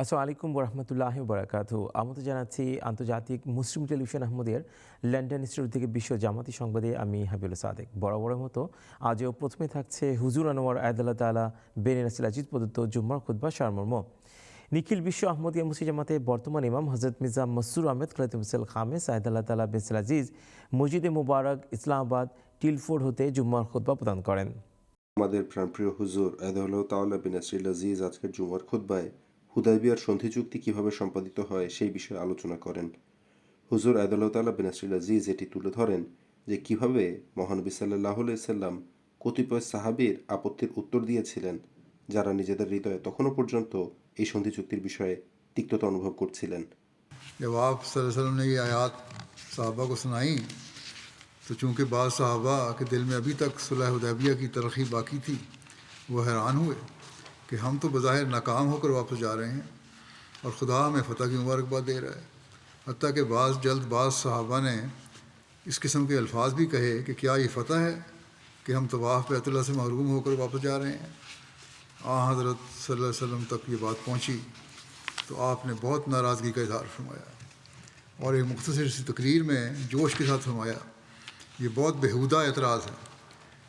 আসসালামু আলাইকুম বরহমতুল্লাহ বারাকাত আমন্ত্রণ জানাচ্ছি, আন্তর্জাতিক মুসলিম টেলিভিশন আহমদের লন্ডন ইনস্টিটিউট থেকে বিশ্ব জামাতি সংবাদে আমি হাবিল সাদেক। বরাবরের মতো আজও প্রথমে থাকছে হুজুর আনোয়ার আয়দুল্লাহ তালা বেন নাসিল আজিজ প্রদত্ত জুম্মার খুদ্া সারমর্ম। নিখিল বিশ্ব আহমদিয়া মুসি জামাতে বর্তমান ইমাম হজরত মির্জা মসুর আহমেদ খলাতুমসাল খামেস আয়দুল্লাহ তালা বেনসিল আজিজ মসজিদে মুবারক, ইসলামাবাদ, টিলফোর্ড হতে জুম্মার খুদ্া প্রদান করেন। আমাদের প্রাণপ্রিয় হুজুর আয়দাহুল্লাহ তাল্লাহ বিন আসরিল আজিজ আজকের জুমার খুদ্বায় হুদাইবিয়ার সন্ধি চুক্তি কিভাবে সম্পাদিত হয় সেই বিষয়ে আলোচনা করেন হুজুর আয়দাল্লাহ তাল্লাহ বিন আসরিল আজিজ এটি তুলে ধরেন যে কিভাবে মহানবী সাল্লাহ সাল্লাম কতিপয় সাহাবির আপত্তির উত্তর দিয়েছিলেন যারা নিজেদের হৃদয়ে তখনও পর্যন্ত এই সন্ধি চুক্তির বিষয়ে তিক্ততা অনুভব করছিলেন जब आप सल्लल्लाहु अलैहि वसल्लम ने ये आयात साहबा को सुनाई तो चूंकि बाद साहबा के दिल में अभी तक सुलह हुदैबिया की तरक्की बाकी थी वो हैरान हुए کہ ہم تو بظاہر ناکام ہو کر واپس جا رہے ہیں اور خدا ہمیں فتح کی مبارکباد دے رہا ہے۔ حتیٰ کہ بعض جلد بعض صحابہ نے اس قسم کے الفاظ بھی کہے کہ کیا یہ فتح ہے کہ ہم طواف بیت اللہ سے محروم ہو کر واپس جا رہے ہیں؟ آ، حضرت صلی اللہ علیہ وسلم تک یہ بات پہنچی تو آپ نے بہت ناراضگی کا اظہار فرمایا اور ایک مختصر سی تقریر میں جوش کے ساتھ فرمایا، یہ بہت بہودہ اعتراض ہے۔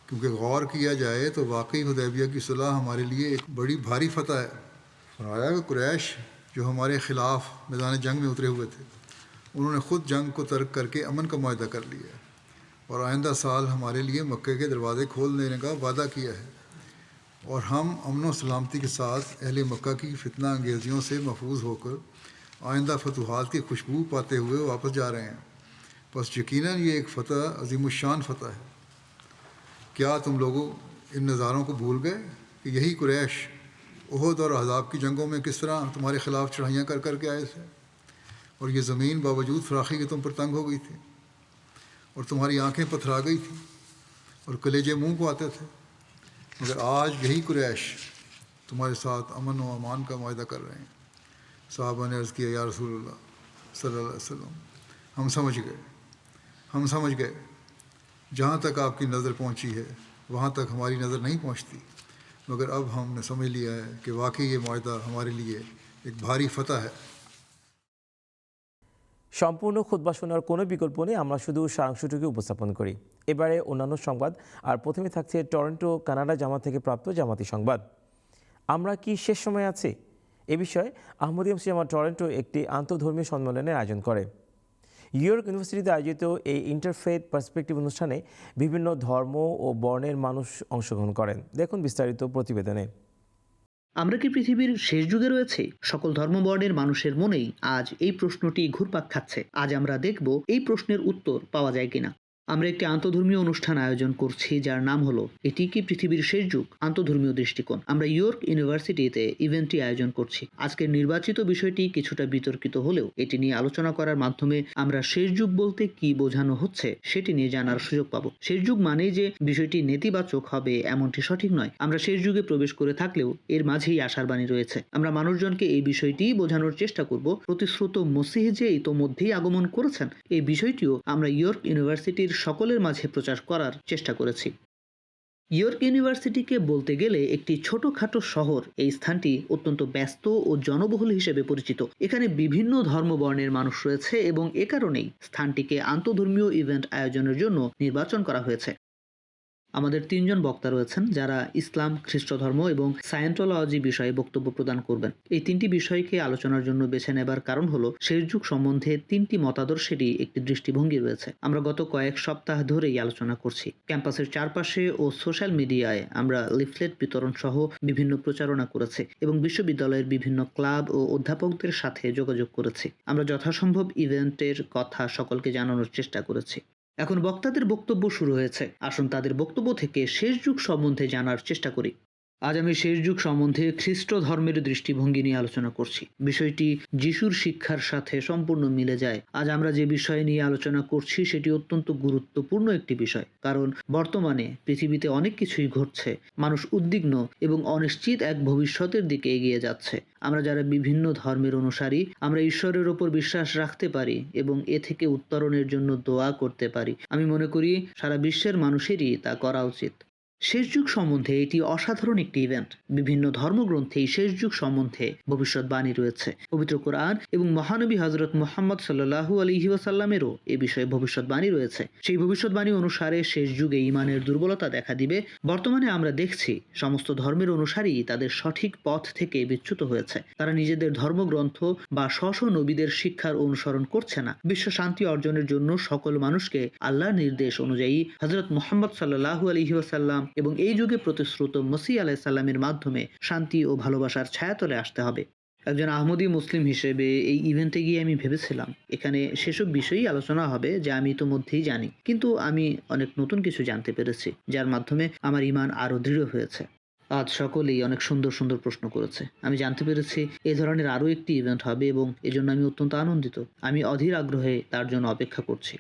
کیونکہ غور کیا جائے تو واقعی حدیبیہ کی صلاح ہمارے لیے ایک بڑی بھاری فتح ہے۔ فرمایا کہ قریش جو ہمارے خلاف میدان جنگ میں اترے ہوئے تھے، انہوں نے خود جنگ کو ترک کر کے امن کا معاہدہ کر لیا ہے اور آئندہ سال ہمارے لیے مکے کے دروازے کھول دینے کا وعدہ کیا ہے۔ اور ہم امن و سلامتی کے ساتھ اہل مکہ کی فتنہ انگیزیوں سے محفوظ ہو کر آئندہ فتوحات کی خوشبو پاتے ہوئے واپس جا رہے ہیں۔ بس یقیناً یہ ایک فتح عظیم الشان فتح ہے۔ کیا تم لوگوں ان نظاروں کو بھول گئے کہ یہی قریش عہد اور عذاب کی جنگوں میں کس طرح تمہارے خلاف چڑھائیاں کر کر کے آئے تھے؟ اور یہ زمین باوجود فراخی کے تم پر تنگ ہو گئی تھی، اور تمہاری آنکھیں پتھرا گئی تھیں، اور کلیجے منہ کو آتے تھے۔ مگر آج یہی قریش تمہارے ساتھ امن و امان کا معاہدہ کر رہے ہیں۔ صحابہ نے عرض کیا، یا رسول اللہ صلی اللہ علیہ وسلم، ہم سمجھ گئے، ہم سمجھ گئے जहाँ तक आपकी नज़र पहुँची है वहाँ तक हमारी नज़र नहीं पहुँचती मगर अब हमने समझ लिया है कि वाकई ये माहा हमारे लिए एक भारी फतह है সম্পূর্ণ খুদ্া শোনার কোনো বিকল্প নেই আমরা শুধু সারাংশটুকু উপস্থাপন করি এবারে অন্যান্য সংবাদ আর প্রথমে থাকছে টরন্টো কানাডা জামা থেকে প্রাপ্ত জামাতি সংবাদ আমরা কি শেষ সময় আছি এ বিষয়ে আহমদিয়াম সিয়ামা টরন্টো একটি আন্তঃধর্মীয় সম্মেলনের আয়োজন করে ইয়র্ক ইউনিভার্সিটিতে আয়োজিত এই ইন্টারফেথ পার্সপেক্টিভ অনুষ্ঠানে বিভিন্ন ধর্ম ও বর্ণের মানুষ অংশগ্রহণ করেন। দেখুন বিস্তারিত প্রতিবেদনে। আমরা কি পৃথিবীর শেষ যুগে রয়েছে? সকল ধর্মবর্ণের মানুষের মনেই আজ এই প্রশ্নটি ঘুরপাক খাচ্ছে। আজ আমরা দেখব এই প্রশ্নের উত্তর পাওয়া যায় কিনা। আমরা একটি আন্তধর্মীয় অনুষ্ঠান আয়োজন করছি, যার নাম হলো, এটি কি পৃথিবীর শেষ যুগ? আন্তধর্মীয় দৃষ্টিকোণ। আমরা ইয়র্ক ইউনিভার্সিটিতে ইভেন্টটি আয়োজন করছি। আজকের নির্বাচিত বিষয়টি কিছুটা বিতর্কিত হলেও, এটি নিয়ে আলোচনা করার মাধ্যমে আমরা শেষ যুগ বলতে কি বোঝানো হচ্ছে, সেটি নিয়ে জানার সুযোগ পাবো। শেষ যুগ মানেই যে বিষয়টি নেতিবাচক হবে, এমনটি সঠিক নয়। আমরা শেষ যুগে প্রবেশ করে থাকলেও, এর মাঝেই আশার বাণী রয়েছে। আমরা মানুষজনকে এই বিষয়টি বোঝানোর চেষ্টা করব। প্রতিশ্রুত মসিহ যে ইতোমধ্যেই আগমন করেছেন, এই বিষয়টিও আমরা ইয়র্ক ইউনিভার্সিটির সকলের মাঝে প্রচার করার চেষ্টা করেছি। ইয়র্ক ইউনিভার্সিটিকে বলতে গেলে একটি ছোটখাটো শহর। এই স্থানটি অত্যন্ত ব্যস্ত ও জনবহুল হিসেবে পরিচিত। এখানে বিভিন্ন ধর্মবর্ণের মানুষ রয়েছে এবং এ কারণেই স্থানটিকে আন্তধর্মীয় ইভেন্ট আয়োজনের জন্য নির্বাচন করা হয়েছে। আমাদের তিনজন বক্তা রয়েছেন যারা ইসলাম খ্রিস্ট ধর্ম এবং সায়েন্টোলজি বিষয়ে বক্তব্য প্রদান করবেন। এই তিনটি বিষয়কে আলোচনার জন্য বেছে নেবার কারণ হলো শেষ যুগ সম্বন্ধে তিনটি মতাদর্শেরই একটি দৃষ্টিভঙ্গি রয়েছে। আমরা গত কয়েক সপ্তাহ ধরেই আলোচনা করছি। ক্যাম্পাসের চারপাশে ও সোশ্যাল মিডিয়ায় আমরা লিফলেট বিতরণ সহ বিভিন্ন প্রচারণা করেছি এবং বিশ্ববিদ্যালয়ের বিভিন্ন ক্লাব ও অধ্যাপকদের সাথে যোগাযোগ করেছি। আমরা যথাসম্ভব ইভেন্টের কথা সকলকে জানানোর চেষ্টা করেছি। এখন বক্তাদের বক্তব্য শুরু হয়েছে। আসুন তাদের বক্তব্য থেকে শেষ যুগ সম্বন্ধে জানার চেষ্টা করি। আজ আমি শেষ যুগ সম্বন্ধে খ্রিস্ট ধর্মের দৃষ্টিভঙ্গি নিয়ে আলোচনা করছি। বিষয়টি যিশুর শিক্ষার সাথে সম্পূর্ণ মিলে যায়। আজ আমরা যে বিষয় নিয়ে আলোচনা করছি, সেটি অত্যন্ত গুরুত্বপূর্ণ একটি বিষয়। কারণ বর্তমানে পৃথিবীতে অনেক কিছুই ঘটছে। মানুষ উদ্বিগ্ন এবং অনিশ্চিত এক ভবিষ্যতের দিকে এগিয়ে যাচ্ছে। আমরা যারা বিভিন্ন ধর্মের অনুসারী, আমরা ঈশ্বরের ওপর বিশ্বাস রাখতে পারি এবং এ থেকে উত্তরণের জন্য দোয়া করতে পারি। আমি মনে করি, সারা বিশ্বের মানুষেরই তা করা উচিত। শেষ যুগ সম্বন্ধে এটি অসাধারণ একটি ইভেন্ট বিভিন্ন ধর্মগ্রন্থেই শেষ যুগ সম্বন্ধে ভবিষ্যৎবাণী রয়েছে। পবিত্র কোরআন এবং মহানবী হজরত মোহাম্মদ সাল্লাহু আলহি ওয়াসাল্লামেরও এ বিষয়ে ভবিষ্যৎবাণী রয়েছে। সেই ভবিষ্যৎবাণী অনুসারে শেষ যুগে ইমানের দুর্বলতা দেখা দিবে। বর্তমানে আমরা দেখছি সমস্ত ধর্মের অনুসারী তাদের সঠিক পথ থেকে বিচ্যুত হয়েছে। তারা নিজেদের ধর্মগ্রন্থ বা স্ব নবীদের শিক্ষার অনুসরণ করছে না। বিশ্ব শান্তি অর্জনের জন্য সকল মানুষকে আল্লাহ নির্দেশ অনুযায়ী হজরত মোহাম্মদ সাল্লাহু আলহি ওয়াসাল্লাম এবং এই যুগে প্রতিশ্রুত মসি আলাইসাল্লামের মাধ্যমে শান্তি ও ভালোবাসার ছায়াতলে আসতে হবে। একজন আহমদী মুসলিম হিসেবে এই ইভেন্টে গিয়ে আমি ভেবেছিলাম, এখানে সেসব বিষয়ই আলোচনা হবে যা আমি ইতোমধ্যেই জানি। কিন্তু আমি অনেক নতুন কিছু জানতে পেরেছি, যার মাধ্যমে আমার ইমান আরও দৃঢ় হয়েছে। আজ সকলেই অনেক সুন্দর সুন্দর প্রশ্ন করেছে। আমি জানতে পেরেছি এই ধরনের আরও একটি ইভেন্ট হবে এবং এজন্য আমি অত্যন্ত আনন্দিত। আমি অধীর আগ্রহে তার জন্য অপেক্ষা করছি।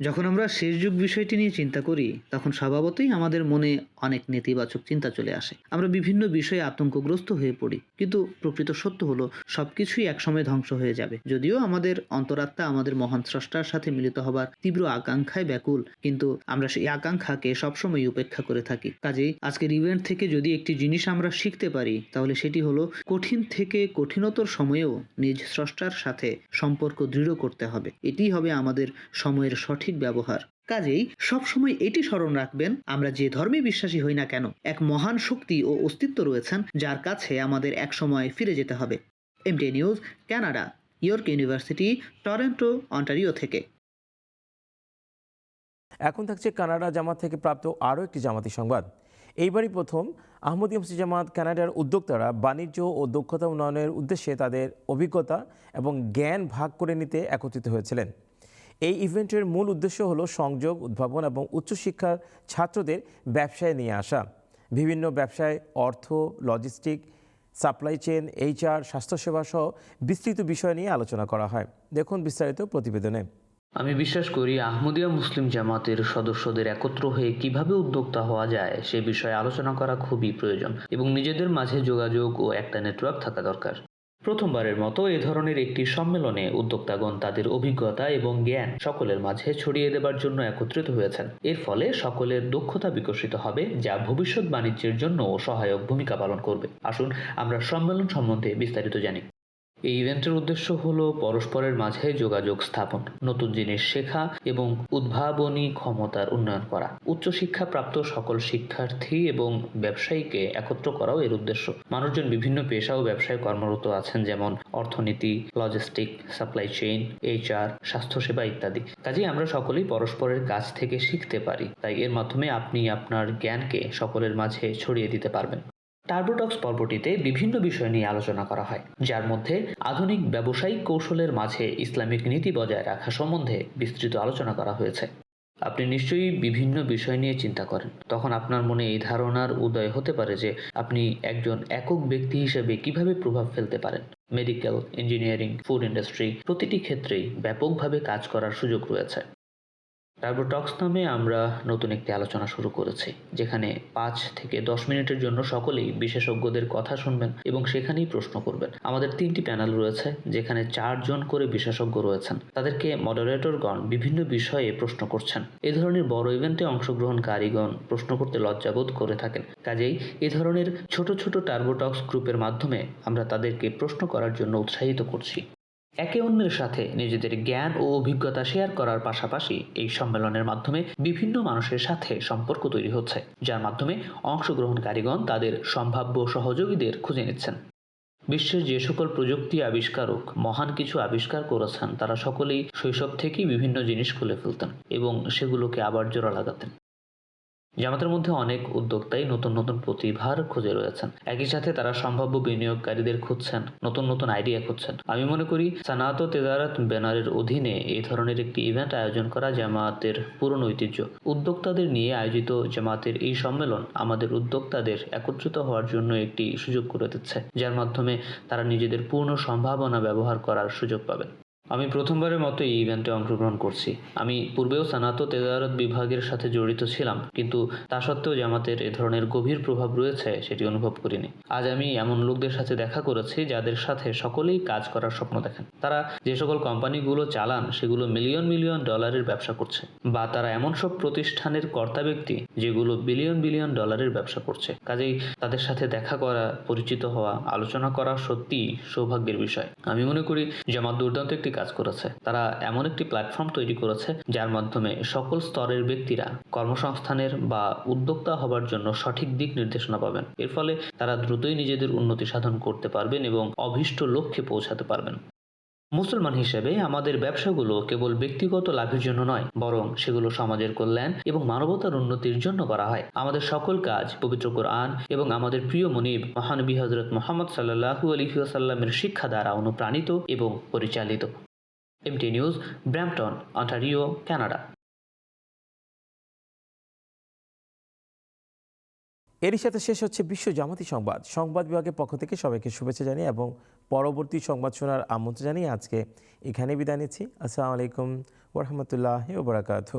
যখন আমরা শেষ যুগ বিষয়টি নিয়ে চিন্তা করি, তখন স্বভাবতই আমাদের মনে অনেক নেতিবাচক চিন্তা চলে আসে। আমরা বিভিন্ন বিষয়ে আতঙ্কগ্রস্ত হয়ে পড়ি, কিন্তু প্রকৃত সত্য হলো, সবকিছুই একসময় ধ্বংস হয়ে যাবে। যদিও আমাদের অন্তরাত্মা আমাদের মহান স্রষ্টার সাথে মিলিত হবার তীব্র আকাঙ্ক্ষায় ব্যাকুল, কিন্তু আমরা সেই আকাঙ্ক্ষাকে সবসময় উপেক্ষা করে থাকি। কাজেই আজকের ইভেন্ট থেকে যদি একটি জিনিস আমরা শিখতে পারি, তাহলে সেটি হলো কঠিন থেকে কঠিনতর সময়েও নিজ স্রষ্টার সাথে সম্পর্ক দৃঢ় করতে হবে। এটিই হবে আমাদের সময়ের সঠিক ব্যবহার। কাজেই সবসময় এটি স্মরণ রাখবেন, আমরা যে ধর্মে বিশ্বাসী হই না কেন, এক মহান শক্তি ও অস্তিত্ব রয়েছেন, যার কাছে আমাদের একসময় ফিরে যেতে হবে। MT news Canada York university Toronto Ontario থেকে। এখন থাকছে কানাডা জামাত থেকে প্রাপ্ত আরও একটি জামাতি সংবাদ। এইবারই প্রথম আহমদ মসজিদ জামাত কানাডার উদ্যোক্তারা বাণিজ্য ও দক্ষতা উন্নয়নের উদ্দেশ্যে তাদের অভিজ্ঞতা এবং জ্ঞান ভাগ করে নিতে একত্রিত হয়েছিলেন। এই ইভেন্টের মূল উদ্দেশ্য হলো সংযোগ, উদ্ভাবন এবং উচ্চশিক্ষার ছাত্রদের ব্যবসায় নিয়ে আসা। বিভিন্ন ব্যবসায় অর্থ লজিস্টিক সাপ্লাই চেন এইচআর স্বাস্থ্যসেবা সহ বিস্তৃত বিষয় নিয়ে আলোচনা করা হয়। দেখুন বিস্তারিত প্রতিবেদনে। আমি বিশ্বাস করি আহমদিয়া মুসলিম জামাতের সদস্যদের একত্র হয়ে কীভাবে উদ্যোক্তা হওয়া যায় সে বিষয়ে আলোচনা করা খুবই প্রয়োজন এবং নিজেদের মাঝে যোগাযোগ ও একটা নেটওয়ার্ক থাকা দরকার। প্রথমবারের মতো এ ধরনের একটি সম্মেলনে উদ্যোক্তাগণ তাদের অভিজ্ঞতা এবং জ্ঞান সকলের মাঝে ছড়িয়ে দেবার জন্য একত্রিত হয়েছেন। এর ফলে সকলের দক্ষতা বিকশিত হবে, যা ভবিষ্যৎ বাণিজ্যের জন্য সহায়ক ভূমিকা পালন করবে। আসুন আমরা সম্মেলন সম্বন্ধে বিস্তারিত জানি। এই ইভেন্টের উদ্দেশ্য হল পরস্পরের মাঝে যোগাযোগ স্থাপন, নতুন জিনিস শেখা এবং উদ্ভাবনী ক্ষমতার উন্নয়ন করা। উচ্চশিক্ষা প্রাপ্ত সকল শিক্ষার্থী এবং ব্যবসায়ীকে একত্র করাও এর উদ্দেশ্য। মানুষজন বিভিন্ন পেশা ও ব্যবসায় কর্মরত আছেন, যেমন অর্থনীতি লজিস্টিক সাপ্লাই চেইন এইচআর স্বাস্থ্যসেবা ইত্যাদি। কাজেই আমরা সকলেই পরস্পরের কাছ থেকে শিখতে পারি। তাই এর মাধ্যমে আপনি আপনার জ্ঞানকে সকলের মাঝে ছড়িয়ে দিতে পারবেন। টার্বোটক্স পর্বটিতে বিভিন্ন বিষয় নিয়ে আলোচনা করা হয়, যার মধ্যে আধুনিক ব্যবসায়িক কৌশলের মাঝে ইসলামিক নীতি বজায় রাখা সম্বন্ধে বিস্তৃত আলোচনা করা হয়েছে। আপনি নিশ্চয়ই বিভিন্ন বিষয় নিয়ে চিন্তা করেন। তখন আপনার মনে এই ধারণার উদয় হতে পারে যে আপনি একজন একক ব্যক্তি হিসেবে কীভাবে প্রভাব ফেলতে পারেন। মেডিকেল, ইঞ্জিনিয়ারিং, ফুড ইন্ডাস্ট্রি প্রতিটি ক্ষেত্রেই ব্যাপকভাবে কাজ করার সুযোগ রয়েছে। টার্বোটক্স নামে আমরা নতুন একটি আলোচনা শুরু করেছি, যেখানে পাঁচ থেকে দশ মিনিটের জন্য সকলেই বিশেষজ্ঞদের কথা শুনবেন এবং সেখানেই প্রশ্ন করবেন। আমাদের তিনটি প্যানেল রয়েছে, যেখানে চারজন করে বিশেষজ্ঞ রয়েছেন। তাদেরকে মডারেটরগণ বিভিন্ন বিষয়ে প্রশ্ন করছেন। এ ধরনের বড় ইভেন্টে অংশগ্রহণকারীগণ প্রশ্ন করতে লজ্জাবোধ করে থাকেন। কাজেই এ ধরনের ছোট ছোট টার্বোটক্স গ্রুপের মাধ্যমে আমরা তাদেরকে প্রশ্ন করার জন্য উৎসাহিত করছি। একে অন্যের সাথে নিজেদের জ্ঞান ও অভিজ্ঞতা শেয়ার করার পাশাপাশি এই সম্মেলনের মাধ্যমে বিভিন্ন মানুষের সাথে সম্পর্ক তৈরি হচ্ছে, যার মাধ্যমে অংশগ্রহণকারীগণ তাদের সম্ভাব্য সহযোগীদের খুঁজে নিচ্ছেন। বিশ্বের যে সকল প্রযুক্তি আবিষ্কারক, মহান কিছু আবিষ্কার করেছেন, তারা সকলেই শৈশব থেকেই বিভিন্ন জিনিস খুলে ফেলতেন এবং সেগুলোকে আবার জোড়া লাগাতেন। জামাতের মধ্যে অনেক উদ্যোক্তাই নতুন নতুন প্রতিভার খুঁজে রয়েছেন। একই সাথে তারা সম্ভাব্য বিনিয়োগকারীদের খুঁজছেন, নতুন নতুন আইডিয়া খুঁজছেন। আমি মনে করি সানাত তেজারাত ব্যানারের অধীনে এই ধরনের একটি ইভেন্ট আয়োজন করা জামাতের পুরনো ঐতিহ্য। উদ্যোক্তাদের নিয়ে আয়োজিত জামাতের এই সম্মেলন আমাদের উদ্যোক্তাদের একত্রিত হওয়ার জন্য একটি সুযোগ করে দিচ্ছে, যার মাধ্যমে তারা নিজেদের পূর্ণ সম্ভাবনা ব্যবহার করার সুযোগ পাবেন। আমি প্রথমবারের মতো এই ইভেন্টে অংশগ্রহণ করছি। আমি পূর্বেও সানাত তেজারত বিভাগের সাথে জড়িত ছিলাম, কিন্তু তা সত্ত্বেও জামাতের এ ধরনের গভীর প্রভাব রয়েছে সেটি অনুভব করিনি। আজ আমি এমন লোকদের সাথে দেখা করেছি যাদের সাথে সকলেই কাজ করার স্বপ্ন দেখেন। তারা যে সকল কোম্পানিগুলো চালান, সেগুলো মিলিয়ন মিলিয়ন ডলারের ব্যবসা করছে বা তারা এমন সব প্রতিষ্ঠানের কর্তা ব্যক্তি যেগুলো বিলিয়ন বিলিয়ন ডলারের ব্যবসা করছে। কাজেই তাদের সাথে দেখা করা, পরিচিত হওয়া, আলোচনা করা সত্যি সৌভাগ্যের বিষয়। আমি মনে করি জামাত দুর্দান্ত একটি কাজ করেছে। তারা এমন একটি প্ল্যাটফর্ম তৈরি করেছে যার মাধ্যমে সকল স্তরের ব্যক্তিরা কর্মসংস্থানের বা উদ্যোক্তা হবার জন্য সঠিক দিক নির্দেশনা পাবেন। এর ফলে তারা দ্রুতই নিজেদের উন্নতি সাধন করতে পারবেন এবং অভীষ্ট লক্ষ্যে পৌঁছাতে পারবেন। মুসলমান হিসেবে আমাদের ব্যবসাগুলো কেবল ব্যক্তিগত লাভের জন্য নয়, বরং সেগুলো সমাজের কল্যাণ এবং মানবতার উন্নতির জন্য করা হয়। আমাদের সকল কাজ, পবিত্র কোরআন এবং আমাদের প্রিয় মনিব, মহানবী হজরত মোহাম্মদ সাল্লাহু আলহিউসাল্লামের শিক্ষা দ্বারা অনুপ্রাণিত এবং পরিচালিত। MT news Brampton Ontario Canada এরই সাথে শেষ হচ্ছে বিশ্ব জামাতি সংবাদ। সংবাদ বিভাগের পক্ষ থেকে সবাইকে শুভেচ্ছা জানিয়ে এবং পরবর্তী সংবাদ শোনার আমন্ত্রণ জানিয়ে আজকে এখানে বিদায় নিচ্ছি। আসসালামু আলাইকুম ওরহামতুল্লাহ ওবরাকাতু